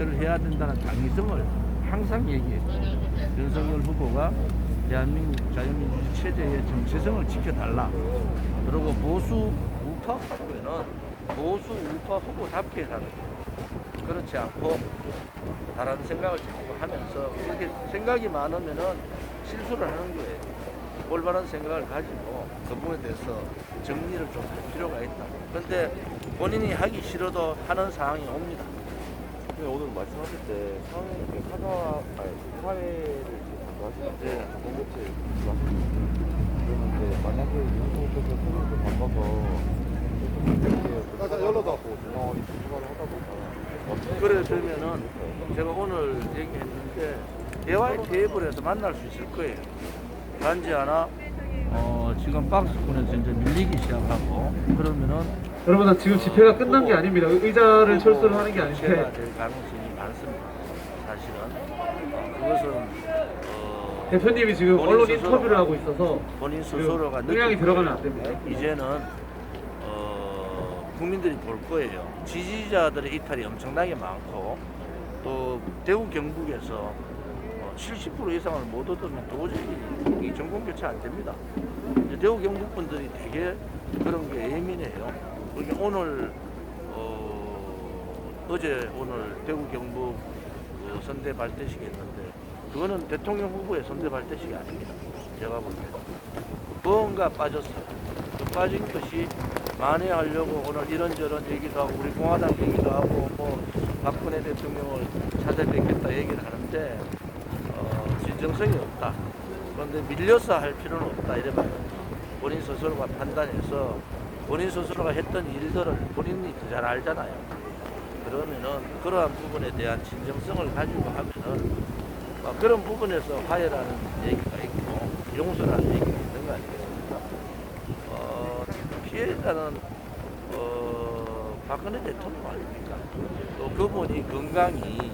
교체를 해야 된다는 당위성을 항상 얘기했죠. 윤석열 후보가 대한민국 자유민주주의 체제의 정체성을 지켜달라. 그리고 보수 우파 후보에는 보수 우파 후보답게 가는 거예요. 그렇지 않고 다른 생각을 자꾸 하면서 그렇게 생각이 많으면은 실수를 하는 거예요. 올바른 생각을 가지고 그 부분에 대해서 정리를 좀 할 필요가 있다. 그런데 본인이 하기 싫어도 하는 상황이 옵니다. 근데 오늘 말씀하실 때 사회, 그 사과, 아니, 사회를 강조하시는데 네. 공급체 말씀하셨는데 그러는데 만약에 유튜브에서 소리를 바꿔서 이렇게 연락하고 중앙원이 출발을 하다 보면 그래 되면은 제가 오늘 얘기했는데 대화의 테이블에서 만날 수 있을 거예요. 단지 하나 어, 지금 박스권에서 이제 밀리기 시작하고 그러면은 여러분 지금 집회가 끝난 게 아닙니다. 의자를 철수를 하는 게 제가 아닌데 될 가능성이 많습니다. 사실은 어, 그것은 어, 대표님이 지금 본인 언론 스스로- 인터뷰를 하고 있어서 본인 스스로가 그 느끼기 들어가면 안 됩니다. 이제는 어, 국민들이 볼 거예요. 지지자들의 이탈이 엄청나게 많고 또 대구 경북에서 어, 70% 이상을 못 얻으면 도저히 이 정권 교체 안 됩니다. 이제 대구 경북 분들이 되게 그런 게 예민해요. 오늘 어, 어제 오늘 대구 경북 그 선대 발대식이 있는데 그거는 대통령 후보의 선대 발대식이 아닙니다. 제가 볼 때. 뭔가 빠졌어요. 그 빠진 것이 만회하려고 오늘 이런저런 얘기도 하고 우리 공화당 얘기도 하고 뭐 박근혜 대통령을 찾아뵙겠다 얘기를 하는데 어, 진정성이 없다. 그런데 밀려서 할 필요는 없다 이래 봐요. 본인 스스로가 판단해서 본인 스스로가 했던 일들을 본인이 더잘 알잖아요. 그러면은 그러한 부분에 대한 진정성을 가지고 하면은 어, 그런 부분에서 화해라는 얘기가 있고 용서라는 얘기가 있는 거 아니겠습니까? 어, 피해자는 어, 박근혜 대통령 아닙니까? 또 그분이 건강이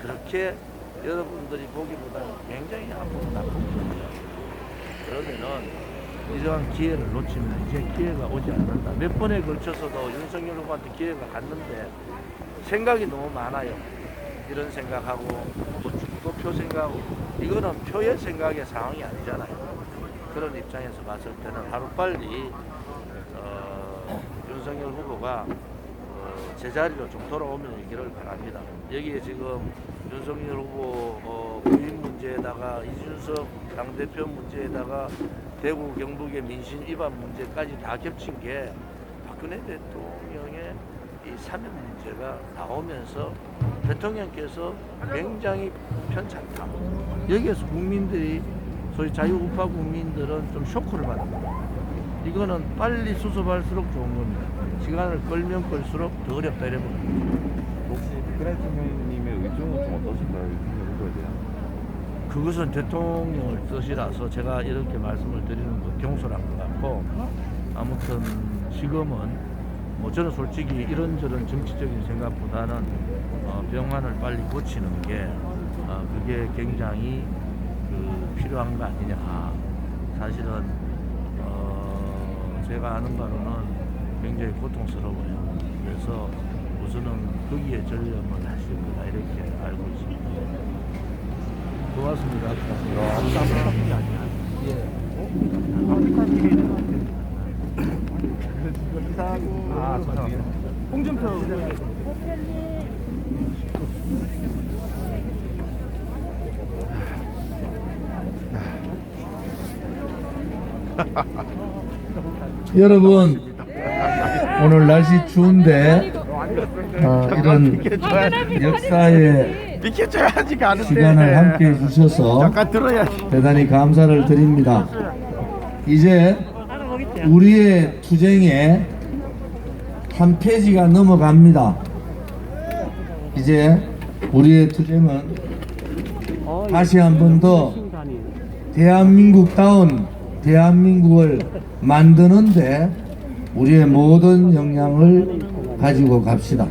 그렇게 여러분들이 보기보다는 굉장히 아프고 나쁜 분이에요. 그러면은 이러한 기회를 놓치면 이제 기회가 오지 않는다. 몇 번에 걸쳐서도 윤석열 후보한테 기회가 갔는데 생각이 너무 많아요. 이런 생각하고 또 축구표 생각하고 이거는 표의 생각의 상황이 아니잖아요. 그런 입장에서 봤을 때는 하루빨리 어, 윤석열 후보가 어, 제자리로 좀 돌아오면 있기를 바랍니다. 여기에 지금 윤석열 후보 어, 부인 문제에다가 이준석 당대표 문제에다가 대구 경북의 민심 위반 문제까지 다 겹친 게 박근혜 대통령의 이 사면 문제가 나오면서 대통령께서 굉장히 편찮다. 여기에서 국민들이 소위 자유우파 국민들은 좀 쇼크를 받습니다. 이거는 빨리 수습할수록 좋은 겁니다. 시간을 끌면 끌수록 더 어렵다 이래 봅니다. 혹시 박근혜 대통령님의 의중은 좀 어떠신가요? 후보에 대한 그것은 대통령을 뜻이라서 제가 이렇게 말씀을 드리는 거 경솔한 것 같고 아무튼 지금은 뭐 저는 솔직히 이런저런 정치적인 생각보다는 어, 병환을 빨리 고치는 게 어, 그게 굉장히 그 필요한 거 아니냐. 사실은 어, 제가 아는 바로는 굉장히 고통스러워요. 그래서 우선은 거기에 전념을 하실 거다. 이렇게 알고 있습니다. 고맙습니다. 아프리카 아니야. 예. 아프리카 아, 죄송합니다. 홍준표 여러분 오늘 날씨 추운데 어, 이런 역사의 시간을 함께 해주셔서 대단히 감사를 드립니다. 이제 우리의 투쟁에 한 페이지가 넘어갑니다. 이제 우리의 투쟁은 다시 한 번 더 대한민국다운 대한민국을 만드는데 우리의 모든 역량을 가지고 갑시다.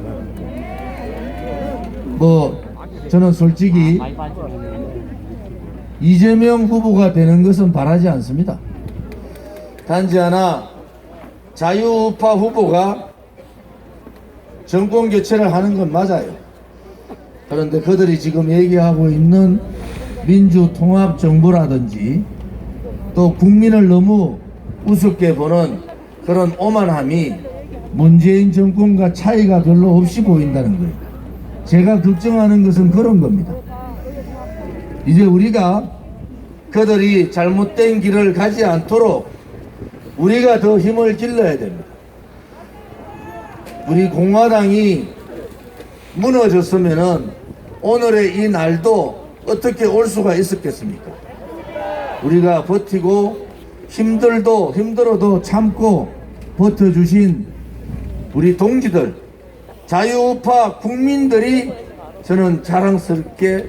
뭐 저는 솔직히 이재명 후보가 되는 것은 바라지 않습니다. 단지 하나 자유우파 후보가 정권 교체를 하는 건 맞아요. 그런데 그들이 지금 얘기하고 있는 민주통합정부라든지 또 국민을 너무 우습게 보는 그런 오만함이 문재인 정권과 차이가 별로 없이 보인다는 거예요. 제가 걱정하는 것은 그런 겁니다. 이제 우리가 그들이 잘못된 길을 가지 않도록 우리가 더 힘을 길러야 됩니다. 우리 공화당이 무너졌으면은 오늘의 이 날도 어떻게 올 수가 있었겠습니까? 우리가 버티고 힘들도 힘들어도 참고 버텨주신 우리 동지들 자유우파 국민들이 저는 자랑스럽게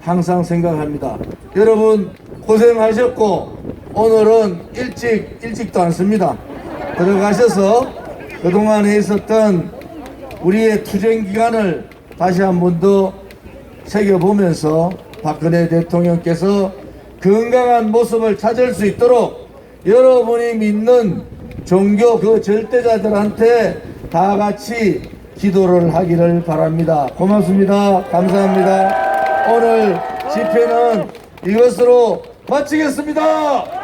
항상 생각합니다. 여러분 고생하셨고 오늘은 일찍 일찍도 않습니다. 들어가셔서 그동안에 있었던 우리의 투쟁 기간을 다시 한 번 더 새겨보면서 박근혜 대통령께서 건강한 모습을 찾을 수 있도록 여러분이 믿는 종교 그 절대자들한테 다 같이 기도를 하기를 바랍니다. 고맙습니다. 감사합니다. 오늘 집회는 이것으로 마치겠습니다.